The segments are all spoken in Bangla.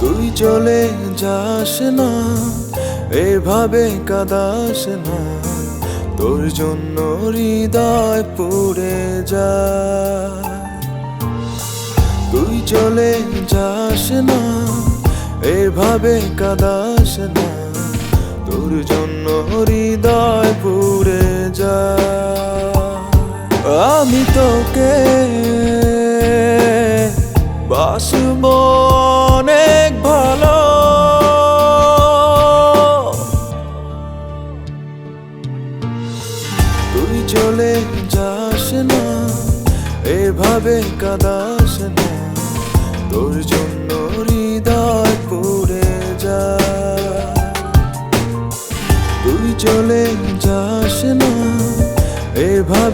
তুই চলে যাস না, এভাবে কাদাস না। তোর জন্য হৃদয় পুড়ে যা তুই চলে যাস না এভাবে কাদাস না। তোর জন্য হৃদয় পুড়ে যা আমি তোকে বাসব অনেক ভালো। তুই চলে যাস না। এভাবে কাদাস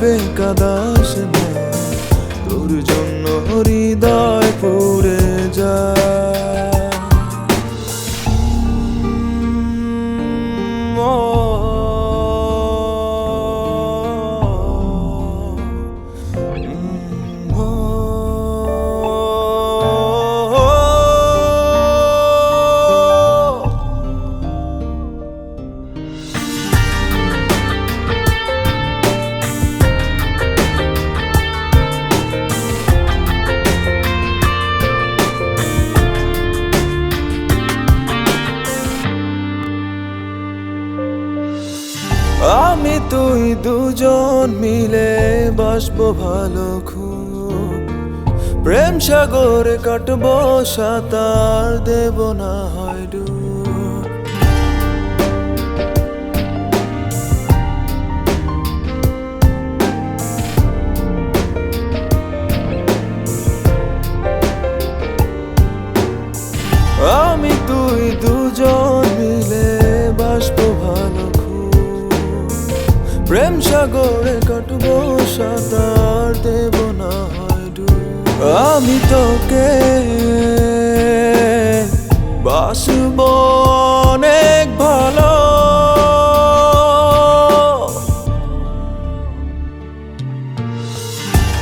এভাবে কাদাস তোর জন্য হৃদয় পুরে যা আমি তুই দুজন মিলে বাসবো ভালো খুব। প্রেম সাগরে কাটবো, সাঁতার দেব না হয় ডুব। প্রেম সাগরে কাটবো, সাঁতার দেব না আমি তোকে বাসব অনেক ভালো।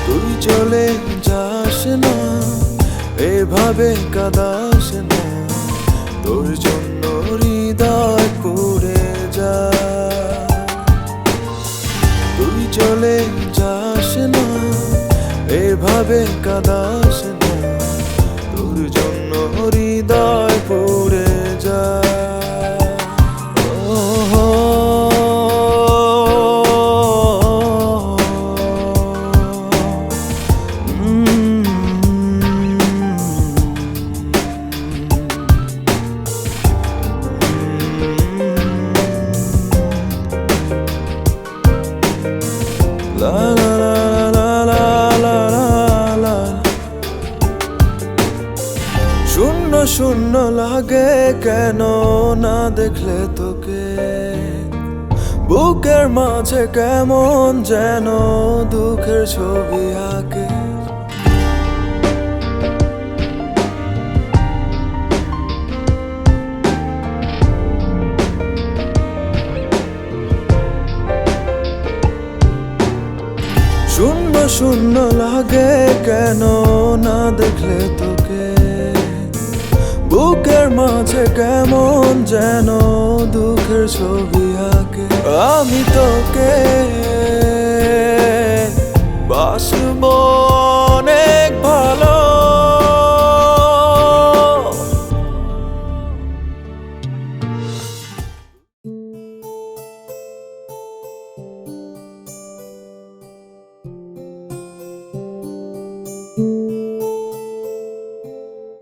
তুই চলে যাস না, এভাবে কাদাস না। তোর জন্য যাস না এভাবে কাদাস না লাগে কেন না দেখলে তোকে? বুকের মাঝে কেমন যেন দুঃখের ছবি আঁকে? শূন্য শূন্য লাগে কেন না দেখলে তোকে? মাঝে কেমন যেন দুঃখের ছবি আঁকে। আমি তোকে বাসব অনেক ভালো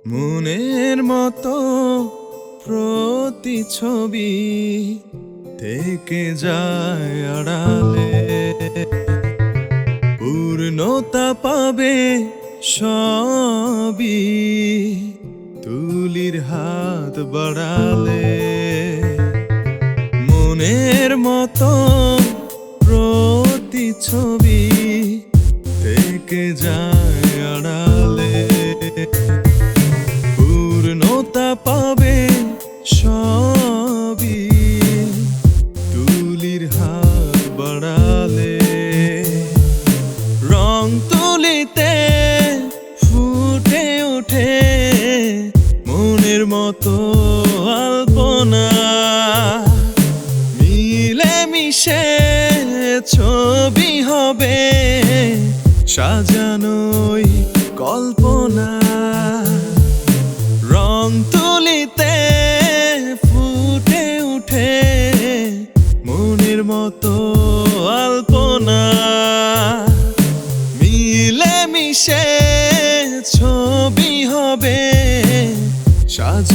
মনের মতো প্রতিছবি থেকে যায় আড়ালে। পূর্ণতা পাবে সবই তুলির হাত বাড়ালে। মনের মতো প্রতিছবি পূর্ণতা পাবে সবই। তুলির হাত বাড়ালে, রং তুলিতে ফুটে ওঠে মনের মতো আলপনা। মিলে মিশে ছবি হবে সাজানোই সাজানোই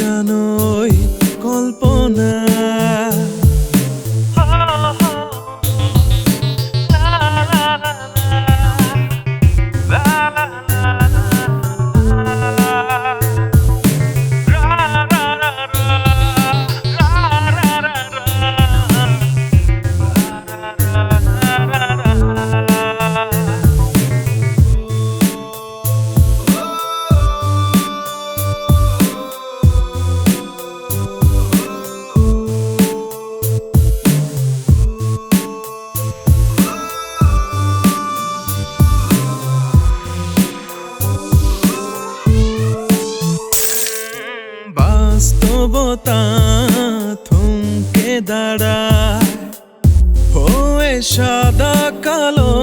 হয়ে সাদা কালো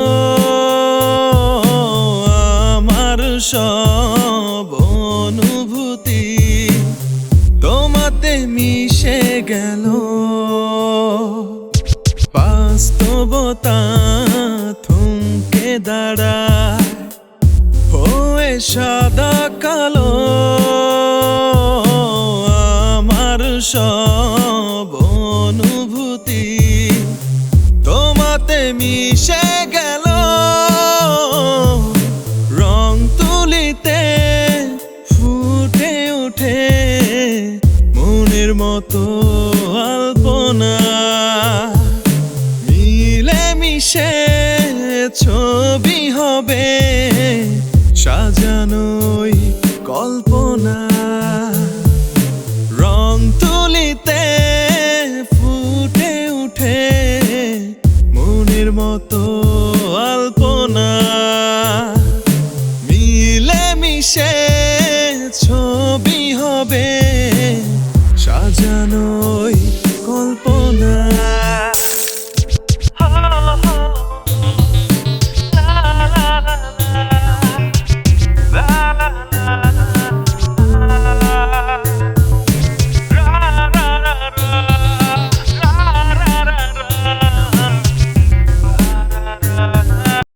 আমার সব অনুভূতি তোমাতে মিশে গেল। বাস্তবতা থমকে দাঁড়ায় হয়ে সাদা মিশে গেল। রং তুলিতে ফুটে উঠে মনের মতো ছবি হবে সাজানোই কল্পনা।